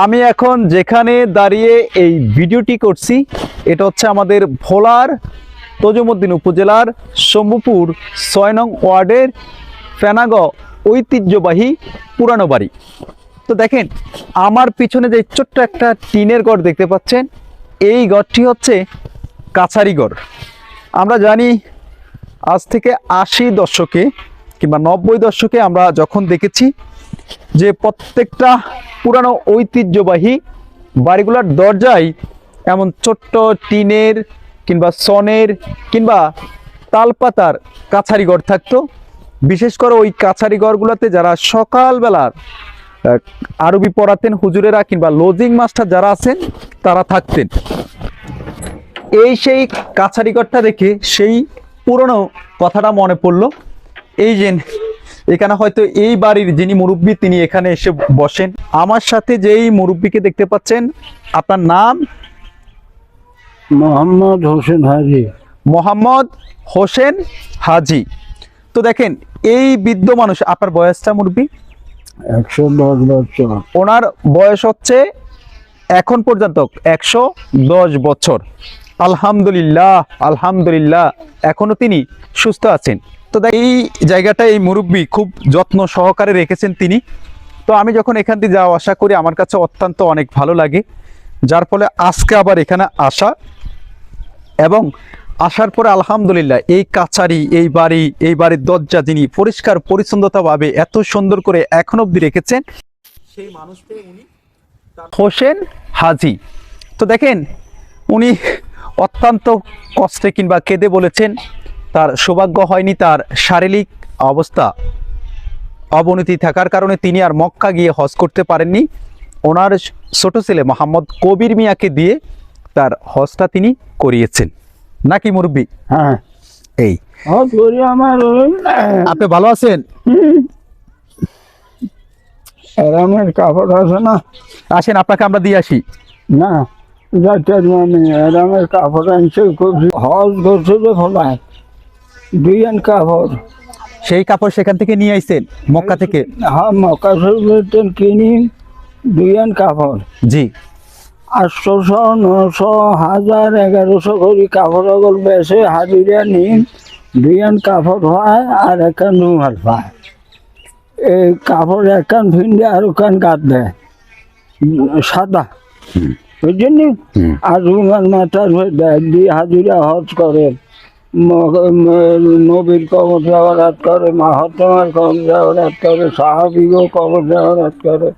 আমি এখন যেখানে দাঁড়িয়ে এই ভিডিওটি করছি, এটা হচ্ছে আমাদের ভোলার তজুমুদ্দিন উপজেলার শম্ভুপুর ছয় নং ওয়ার্ডের ফেনাগ ঐতিহ্যবাহী পুরানো বাড়ি। তো দেখেন, আমার পিছনে যে ছোট্ট একটা টিনের ঘর দেখতে পাচ্ছেন, এই ঘরটি হচ্ছে কাছারি আমরা জানি আজ থেকে আশি দশকে কিংবা নব্বই দশকে আমরা যখন দেখেছি যে প্রত্যেকটা পুরানো ঐতিহ্যবাহী বাড়িগুলোর দরজায় এমন ছোট্ট টিনের কিংবা সনের কিংবা তালপাতার কাছারি ঘর থাকতো। বিশেষ করে ওই কাছারি ঘরগুলোতে যারা সকালবেলার আরবি পড়াতেন হুজুরেরা কিংবা লজিং মাস্টার যারা আছেন, তারা থাকতেন। এই সেই কাছারি ঘরটা দেখে সেই পুরনো কথাটা মনে পড়ল। এই যে এখানে হয়তো এই বাড়ির যিনি মুরব্বী তিনি এখানে এসে বসেন। আমার সাথে যেই মুরব্বীকে দেখতে পাচ্ছেন আপনার নাম? মোহাম্মদ হোসেন হাজি। মোহাম্মদ হোসেন হাজি। তো দেখেন এই বৃদ্ধ মানুষ আপনার বয়সটা মুরব্বী? একশো দশ বছর। ওনার বয়স হচ্ছে এখন পর্যন্ত একশো দশ বছর। আলহামদুলিল্লাহ আলহামদুলিল্লাহ এখনও তিনি সুস্থ আছেন। তো এই জায়গাটা এই মুরব্বী খুব যত্ন সহকারে রেখেছেন তিনি। তো আমি যখন এখান দিয়ে যাওয়া আসা করি, আমার কাছে অত্যন্ত অনেক ভালো লাগে। যার ফলে আজকে আবার এখানে আসা এবং আসার পরে আলহামদুলিল্লাহ, এই কাছারি, এই বাড়ি, এই বাড়ির দরজা যিনি পরিষ্কার পরিচ্ছন্নতাভাবে এত সুন্দর করে এখন অব্দি রেখেছেন, সেই মানুষটাই উনি। হোসেন হাজি। তো দেখেন, উনি অত্যন্ত কষ্টে কিংবা কেঁদে বলেছেন তার সৌভাগ্য হয়নি তার শারীরিক অবস্থা অবনতি থাকার কারণে তিনি আর মক্কা গিয়ে হজ করতে পারেননি। ওনার ছোট ছেলে মোহাম্মদ কবির মিয়াকে দিয়ে তার হজটা তিনি করিয়েছেন। নাকি মুরব্বী? হ্যাঁ। এই। আমার আপনি ভালো আছেন? আরামের কাপড় আছে না। আসেন আপনাকে আমরা দিয়ে আসি। না যাইতে আরামের কাপড় আনছে করছি হজ করছে যে ফলায় দুই আন কাপড়। সেই কাপড় সেখান থেকে নিয়ে আইছেন? মক্কা থেকে? হ্যাঁ মক্কা কিনি দুই আন কাপড়। জি। আটশোশো নশো হাজার এগারোশো করে কাপড় অগল বেসে হাজিরা নিন দুইয়ান কাপড় হয় আর একান রুমাল পায় এই কাপড় একান ফিন্ডে আর ওখান কাট দেয় সাদা। বুঝছেন নি? আর রুমাল মাথার দেয় দিয়ে হাজিরা হজ করে। নবীর কবর যাওয়ারাত করে মাহাত্মার কবর যাওয়ারাত করে সাহাবিও কবর যাওয়ারাত করে।